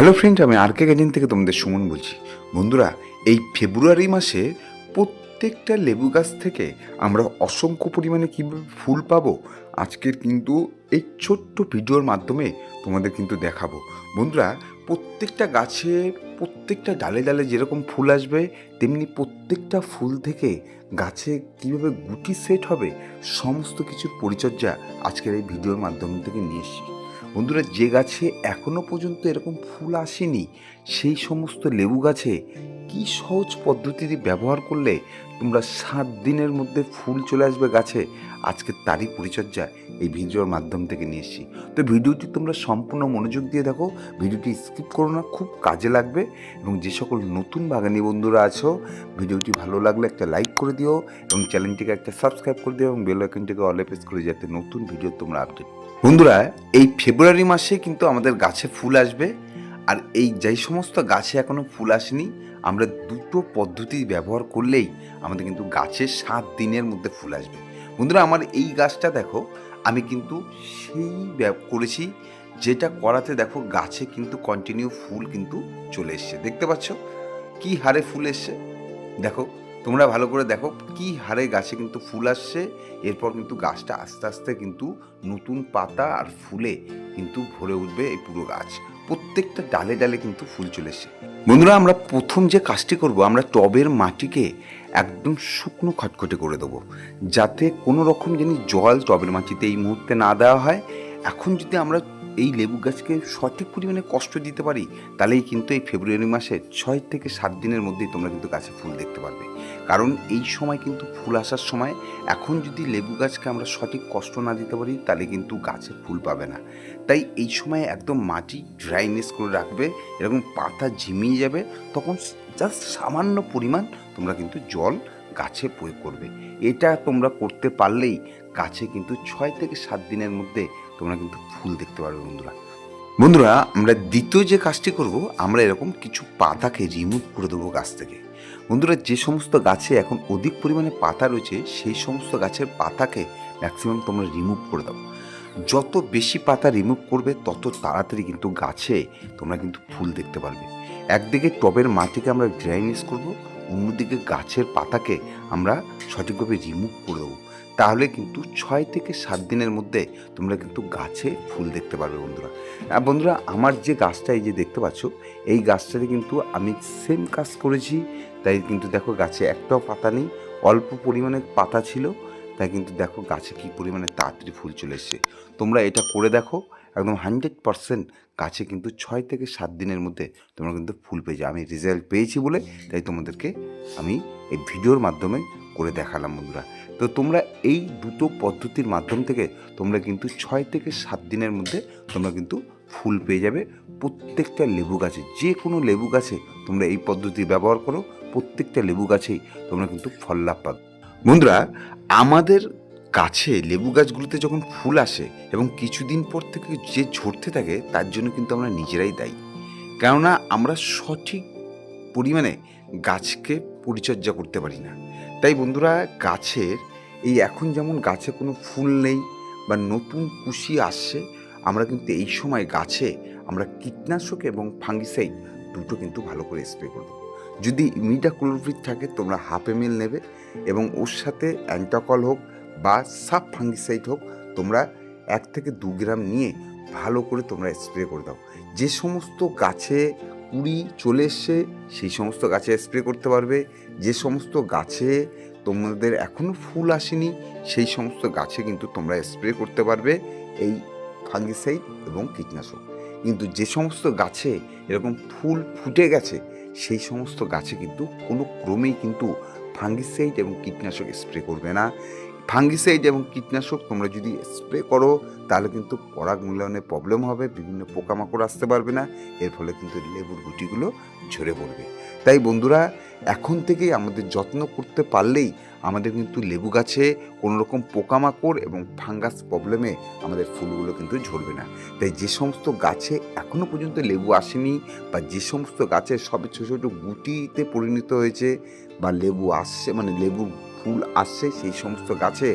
Hello friend আমি আর কে garden থেকে তোমাদের সুমন বলছি। বন্ধুরা, এই ফেব্রুয়ারি মাসে প্রত্যেকটা লেবু গাছ থেকে আমরা অসংখ্য পরিমাণে কীভাবে ফুল পাবো, আজকের কিন্তু এই ছোট্ট ভিডিওর মাধ্যমে তোমাদের কিন্তু দেখাবো। বন্ধুরা, প্রত্যেকটা গাছে, প্রত্যেকটা ডালে ডালে যেরকম ফুল আসবে, তেমনি প্রত্যেকটা ফুল থেকে গাছে কীভাবে গুটি সেট হবে, সমস্ত কিছুর পরিচর্যা আজকের এই ভিডিওর মাধ্যম থেকে নিয়ে এসেছি। বন্ধুরা, যে গাছে এখনও পর্যন্ত এরকম ফুল আসেনি, সেই সমস্ত লেবু গাছে কি সহজ পদ্ধতিতে ব্যবহার করলে তোমরা সাত দিনের মধ্যে ফুল চলে আসবে গাছে? আজকে তারই পরিচর্যা এই ভিডিওর মাধ্যম থেকে নিয়ে এসেছি। তো ভিডিওটি তোমরা সম্পূর্ণ মনোযোগ দিয়ে দেখো, ভিডিওটি স্কিপ করো না, খুব কাজে লাগবে এবং যে সকল নতুন বাগানি বন্ধুরা আছো, ভিডিওটি ভালো লাগলে একটা লাইক করে দিও এবং চ্যানেলটিকে একটা সাবস্ক্রাইব করে দিও এবং বেল আইকনটিকে অলে প্রেস করে যাতে নতুন ভিডিও তোমরা আপডেট বন্ধুরা, এই ফেব্রুয়ারি মাসে কিন্তু আমাদের গাছে ফুল আসবে। আর এই যেই সমস্ত গাছে এখনও ফুল আসেনি, আমরা দুটো পদ্ধতি ব্যবহার করলেই আমাদের কিন্তু গাছে সাত দিনের মধ্যে ফুল আসবে। বন্ধুরা, আমার এই গাছটা দেখো, আমি কিন্তু সেই করেছি যেটা করাতে দেখো গাছে কিন্তু কন্টিনিউ ফুল কিন্তু চলে এসছে। দেখতে পাচ্ছ? কি হারে ফুল এসছে? দেখো তোমরা ভালো করে দেখো কি হারে গাছে কিন্তু ফুল আসছে, এরপর কিন্তু গাছটা আস্তে আস্তে কিন্তু নতুন পাতা আর ফুলে কিন্তু ভরে উঠবে এই পুরো গাছ। প্রত্যেকটা ডালে ডালে কিন্তু ফুল চলে বন্ধুরা, আমরা প্রথম যে কাজটি করব, আমরা টবের মাটিকে একদম শুকনো খটখটে করে দেবো। যাতে কোনো রকম যেন জল টবের মাটিতে এই মুহূর্তে না দেওয়া হয়। এখন যদি আমরা এই লেবু গাছকে সঠিক পরিমাণে কষ্ট দিতে পারি, তাহলেই কিন্তু এই ফেব্রুয়ারি মাসে ছয় থেকে সাত দিনের মধ্যেই তোমরা কিন্তু গাছে ফুল দেখতে পারবে। কারণ এই সময় কিন্তু ফুল আসার সময় এখন যদি লেবু গাছকে আমরা সঠিক কষ্ট না দিতে পারি, তাহলে কিন্তু গাছে ফুল পাবে না। তাই এই সময় একদম মাটি ড্রাইনেস করে রাখবে, এরকম পাতা ঝিমিয়ে যাবে, তখন জাস্ট সামান্য পরিমাণ তোমরা কিন্তু জল গাছে প্রয়োগ করবে। এটা তোমরা করতে পারলেই গাছে কিন্তু ছয় থেকে সাত দিনের মধ্যে তোমরা কিন্তু ফুল দেখতে পারবে, বন্ধুরা। বন্ধুরা, আমরা দ্বিতীয় যে কাজটি করব, আমরা এরকম কিছু পাতাকে রিমুভ করে দেবো গাছ থেকে। বন্ধুরা, যে সমস্ত গাছে এখন অধিক পরিমাণে পাতা রয়েছে, সেই সমস্ত গাছের পাতাকে ম্যাক্সিমাম তোমরা রিমুভ করে দাও। যত বেশি পাতা রিমুভ করবে, তত তাড়াতাড়ি কিন্তু গাছে তোমরা কিন্তু ফুল দেখতে পারবে। একদিকে টবের মাটিকে আমরা ড্রাইনেস করব, অন্যদিকে গাছের পাতাকে আমরা সঠিকভাবে রিমুভ করে দেবো। তাহলে কিন্তু ছয় থেকে সাত দিনের মধ্যে তোমরা কিন্তু গাছে ফুল দেখতে পারবে বন্ধুরা। বন্ধুরা, আমার যে গাছটা এই যে দেখতে পাচ্ছ, এই গাছটাতে কিন্তু আমি সেম কাজ করেছি। তাই কিন্তু দেখো গাছে একটাও পাতা নেই, অল্প পরিমাণে পাতা ছিল। তাই কিন্তু দেখো গাছে কী পরিমাণে তাড়াতাড়ি ফুল চলে এসছে। তোমরা এটা করে দেখো, একদম হান্ড্রেড পারসেন্ট গাছে কিন্তু ছয় থেকে সাত দিনের মধ্যে তোমরা কিন্তু ফুল পেয়ে যাবে। আমি রেজাল্ট পেয়েছি বলে তাই তোমাদেরকে আমি এই ভিডিওর মাধ্যমে করে দেখালাম বন্ধুরা। তো তোমরা এই দুটো পদ্ধতির মাধ্যম থেকে তোমরা কিন্তু ছয় থেকে সাত দিনের মধ্যে তোমরা কিন্তু ফুল পেয়ে যাবে। প্রত্যেকটা লেবু গাছে, যে কোনো লেবু গাছে তোমরা এই পদ্ধতি ব্যবহার করো, প্রত্যেকটা লেবু গাছেই তোমরা কিন্তু ফল লাভ পাবে। বন্ধুরা, আমাদের গাছে লেবু গাছগুলোতে যখন ফুল আসে এবং কিছুদিন পর থেকে যে ঝরতে থাকে, তার জন্য কিন্তু আমরা নিজেরাই দায়ী। কেননা আমরা সঠিক পরিমাণে গাছকে পরিচর্যা করতে পারি না। তাই বন্ধুরা, গাছের এই এখন যেমন গাছে কোনো ফুল নেই বা নতুন কুশি আসছে, আমরা কিন্তু এই সময় গাছে আমরা কীটনাশক এবং ফাঙ্গিসাইড দুটো কিন্তু ভালো করে স্প্রে করব। যদি ইমিডাক্লোরভিড থাকে, তোমরা হাফ এম নেবে এবং ওর সাথে অ্যান্টাকল হোক বা সাব ফাঙ্গিসাইড হোক, তোমরা এক থেকে দু গ্রাম নিয়ে ভালো করে তোমরা স্প্রে করে দাও। যে সমস্ত গাছে কুড়ি চলে এসছে, সেই সমস্ত গাছে স্প্রে করতে পারবে। যে সমস্ত গাছে তোমাদের এখনও ফুল আসেনি, সেই সমস্ত গাছে কিন্তু তোমরা স্প্রে করতে পারবে এই ফাঙ্গিসাইড এবং কীটনাশক। কিন্তু যে সমস্ত গাছে এরকম ফুল ফুটে গেছে, সেই সমস্ত গাছে কিন্তু কোনো ক্রমেই কিন্তু ফাঙ্গিসাইড এবং কীটনাশক স্প্রে করবে না। ফাঙ্গিসাইড এবং কীটনাশক তোমরা যদি স্প্রে করো, তাহলে কিন্তু পরাগ মূল্যায়নে প্রবলেম হবে, বিভিন্ন পোকামাকড় আসতে পারবে না, এর ফলে কিন্তু লেবুর গুটিগুলো ঝরে পড়বে। তাই বন্ধুরা, এখন থেকেই আমাদের যত্ন করতে পারলেই আমাদের কিন্তু লেবু গাছে কোনো রকম পোকামাকড় এবং ফাঙ্গাস প্রবলেমে আমাদের ফুলগুলো কিন্তু ঝরবে না। তাই যে সমস্ত গাছে এখনও পর্যন্ত লেবু আসেনি বা যে সমস্ত গাছে সবে ছোটো ছোটো গুটিতে পরিণত হয়েছে বা লেবু আসছে মানে লেবুর ফুল আসছে, সেই সমস্ত গাছে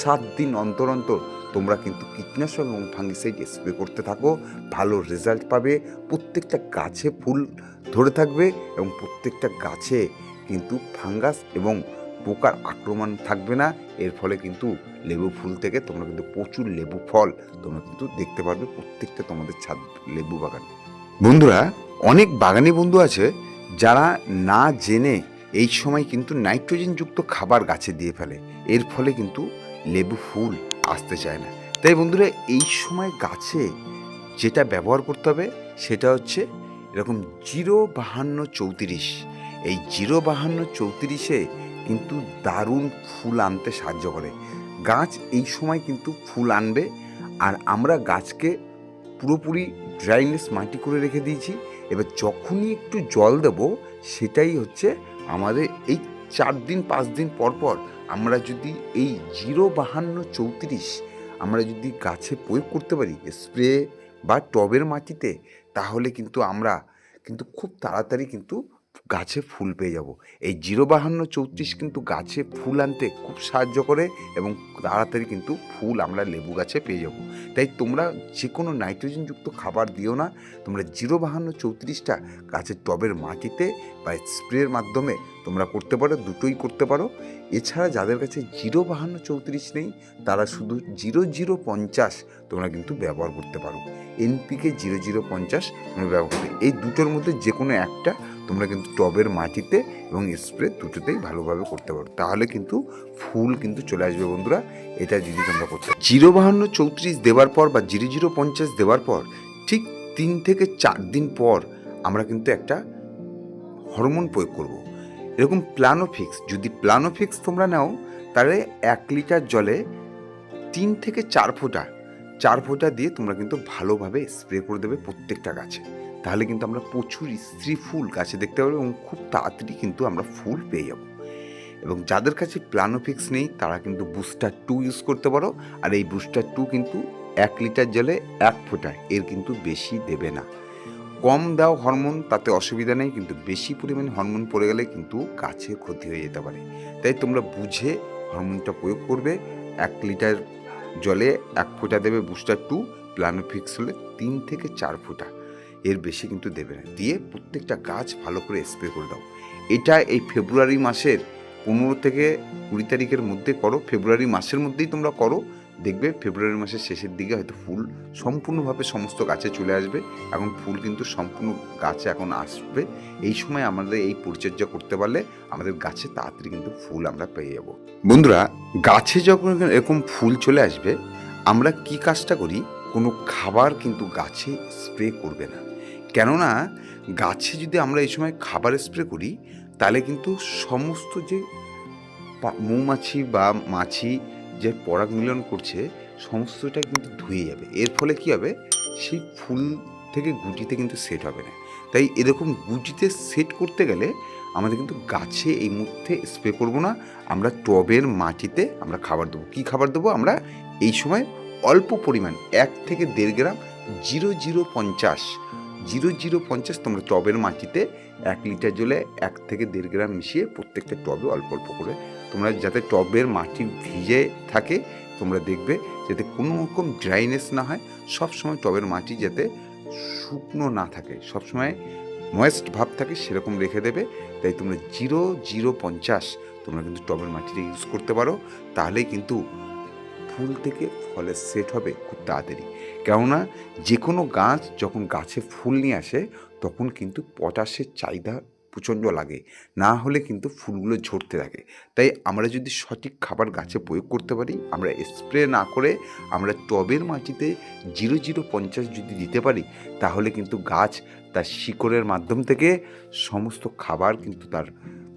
সাত দিন অন্তর অন্তর তোমরা কিন্তু কীটনাশক এবং ফাঙ্গিসাইড স্প্রে করতে থাকো, ভালো রেজাল্ট পাবে। প্রত্যেকটা গাছে ফুল ধরে থাকবে এবং প্রত্যেকটা গাছে কিন্তু ফাঙ্গাস এবং পোকার আক্রমণ থাকবে না। এর ফলে কিন্তু লেবু ফুল থেকে তোমরা কিন্তু প্রচুর লেবু ফল তোমরা কিন্তু দেখতে পারবে প্রত্যেকটা তোমাদের ছাদ লেবু বাগানে। বন্ধুরা, অনেক বাগানি বন্ধু আছে যারা না জেনে এই সময় কিন্তু নাইট্রোজেনযুক্ত খাবার গাছে দিয়ে ফেলে। এর ফলে কিন্তু লেবু ফুল আসতে চায় না। তাই বন্ধুরা, এই সময় গাছে যেটা ব্যবহার করতে হবে, সেটা হচ্ছে এরকম জিরো বাহান্ন চৌত্রিশ। এই জিরো বাহান্ন চৌত্রিশে কিন্তু দারুণ ফুল আনতে সাহায্য করে। গাছ এই সময় কিন্তু ফুল আনবে, আর আমরা গাছকে পুরোপুরি ড্রাইনেস মাটি করে রেখে দিয়েছি। এবার যখনই একটু জল দেব, সেটাই হচ্ছে আমাদের এই চার দিন, পাঁচ দিন পর পর আমরা যদি এই জিরো বাহান্ন চৌত্রিশ আমরা যদি গাছে প্রয়োগ করতে পারি, স্প্রে বা টবের মাটিতে, তাহলে কিন্তু আমরা কিন্তু খুব তাড়াতাড়ি কিন্তু গাছে ফুল পেয়ে যাব। এই জিরো বাহান্ন চৌত্রিশ কিন্তু গাছে ফুল আনতে খুব সাহায্য করে এবং তাড়াতাড়ি কিন্তু ফুল আমরা লেবু গাছে পেয়ে যাব। তাই তোমরা যে কোনো নাইট্রোজেনযুক্ত খাবার দিও না। তোমরা জিরো বাহান্ন চৌত্রিশটা গাছের টবের মাটিতে বা স্প্রের মাধ্যমে তোমরা করতে পারো, দুটোই করতে পারো। এছাড়া যাদের কাছে জিরো বাহান্ন চৌত্রিশ নেই, তারা শুধু জিরো জিরো পঞ্চাশ তোমরা কিন্তু ব্যবহার করতে পারো। এনপিকে জিরো জিরো পঞ্চাশ তোমরা ব্যবহার করতে এই দুটোর মধ্যে যে কোনো একটা তোমরা কিন্তু টবের মাটিতে এবং স্প্রে দুটোতেই ভালোভাবে করতে পারো। তাহলে কিন্তু ফুল কিন্তু চলে আসবে বন্ধুরা। এটা যদি তোমরা করতে জিরো বাহান্ন চৌত্রিশ দেওয়ার পর বা জিরো জিরো পঞ্চাশ দেওয়ার পর, ঠিক তিন থেকে চার দিন পর আমরা কিন্তু একটা হরমোন প্রয়োগ করব। এরকম প্লানোফিক্স যদি প্লানোফিক্স তোমরা নাও, তাহলে এক লিটার জলে তিন থেকে চার ফোঁটা চার ফোঁটা দিয়ে তোমরা কিন্তু ভালোভাবে স্প্রে করে দেবে প্রত্যেকটা গাছে। তাহলে কিন্তু আমরা প্রচুর স্ত্রী ফুল গাছে দেখতে পাবো এবং খুব তাড়াতাড়ি কিন্তু আমরা ফুল পেয়ে যাব। এবং যাদের কাছে প্লানোফিক্স নেই, তারা কিন্তু বুস্টার টু ইউজ করতে পারো। আর এই বুস্টার টু কিন্তু এক লিটার জলে এক ফোঁটা, এর কিন্তু বেশি দেবে না। কম দাও হরমোন, তাতে অসুবিধা নেই, কিন্তু বেশি পরিমাণে হরমোন পড়ে গেলে কিন্তু গাছে ক্ষতি হয়ে যেতে পারে। তাই তোমরা বুঝে হরমোনটা প্রয়োগ করবে। এক লিটার জলে এক ফোঁটা দেবে বুস্টার টু প্লানোফিক্স হলে তিন থেকে চার ফোঁটা। এর বেশি কিন্তু দেবে না। দিয়ে প্রত্যেকটা গাছ ভালো করে স্প্রে করে দাও। এটা এই ফেব্রুয়ারি মাসের পনেরো থেকে কুড়ি তারিখের মধ্যে করো। ফেব্রুয়ারি মাসের মধ্যেই তোমরা করো। দেখবে ফেব্রুয়ারি মাসের শেষের দিকে হয়তো ফুল সম্পূর্ণভাবে সমস্ত গাছে চলে আসবে। এখন ফুল কিন্তু সম্পূর্ণ গাছে এখন আসবে। এই সময় আমাদের এই পরিচর্যা করতে পারলে আমাদের গাছে তাড়াতাড়ি কিন্তু ফুল আমরা পেয়ে যাব। বন্ধুরা, গাছে যখন এরকম ফুল চলে আসবে, আমরা কি কাজটা করি? কোনো খাবার কিন্তু গাছে স্প্রে করবে না। কেননা গাছে যদি আমরা এই সময় খাবার স্প্রে করি, তাহলে কিন্তু সমস্ত যে মৌমাছি বা মাছি যে পরাগ মিলন করছে, সমস্তটা কিন্তু ধুয়ে যাবে। এর ফলে কি হবে? সেই ফুল থেকে গুটিতে কিন্তু সেট হবে না। তাই এরকম গুটিতে সেট করতে গেলে আমাদের কিন্তু গাছে এই মুহূর্তে স্প্রে করব না। আমরা টবের মাটিতে আমরা খাবার দেবো। কী খাবার দেবো? আমরা এই সময় অল্প পরিমাণ, এক থেকে দেড় গ্রাম জিরো জিরো পঞ্চাশ জিরো জিরো পঞ্চাশ তোমরা টবের মাটিতে এক লিটার জলে এক থেকে দেড় গ্রাম মিশিয়ে প্রত্যেকটা টবে অল্প অল্প করে তোমরা যাতে টবের মাটি ভিজে থাকে, তোমরা দেখবে যাতে কোনো রকম ড্রাইনেস না হয় সব সময় টবের মাটি যাতে শুকনো না থাকে। সব সময় ময়েস্ট ভাব থাকে সেরকম রেখে দেবে। তাই তোমরা জিরো জিরো পঞ্চাশ তোমরা কিন্তু টবের মাটিতে ইউজ করতে পারো। তাহলেই কিন্তু ফুল থেকে ফলের সেট হবে খুব তাড়াতাড়ি। কেননা যে কোনো গাছ যখন গাছে ফুল নিয়ে আসে, তখন কিন্তু পটাশের চাহিদা প্রচণ্ড লাগে। না হলে কিন্তু ফুলগুলো ঝরতে থাকে। তাই আমরা যদি সঠিক খাবার গাছে প্রয়োগ করতে পারি, আমরা স্প্রে না করে আমরা টবের মাটিতে জিরো জিরো পঞ্চাশ যদি দিতে পারি, তাহলে কিন্তু গাছ তার শিকড়ের মাধ্যম থেকে সমস্ত খাবার কিন্তু তার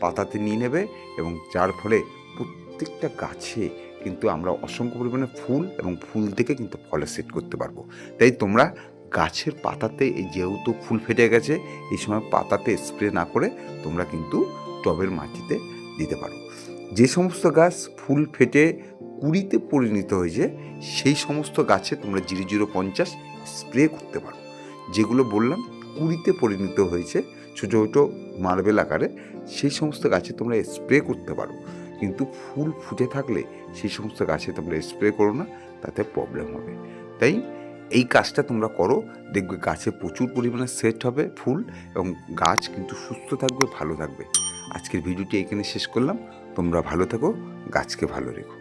পাতাতে নিয়ে নেবে এবং যার ফলে প্রত্যেকটা গাছে কিন্তু আমরা অসংখ্য পরিমাণে ফুল এবং ফুল থেকে কিন্তু ফলের সেট করতে পারব। তাই তোমরা গাছের পাতাতে এই যেহেতু ফুল ফেটে গেছে, এই সময় পাতাতে স্প্রে না করে তোমরা কিন্তু টবের মাটিতে দিতে পারো। যে সমস্ত গাছ ফুল ফেটে কুড়িতে পরিণত হয়েছে, সেই সমস্ত গাছে তোমরা জিরো জিরো পঞ্চাশ স্প্রে করতে পারো। যেগুলো বললাম, কুড়িতে পরিণত হয়েছে, ছোটো ছোটো মার্বেল আকারে, সেই সমস্ত গাছে তোমরা স্প্রে করতে পারো। কিন্তু ফুল ফুটে থাকলে সেই সমস্ত গাছে তোমরা স্প্রে করো না, তাতে প্রবলেম হবে। তাই এই কাজটা তোমরা করো, দেখবে গাছে প্রচুর পরিমাণে সেট হবে ফুল এবং গাছ কিন্তু সুস্থ থাকবে, ভালো থাকবে। আজকের ভিডিওটি এখানে শেষ করলাম। তোমরা ভালো থাকো, গাছকে ভালো রেখো।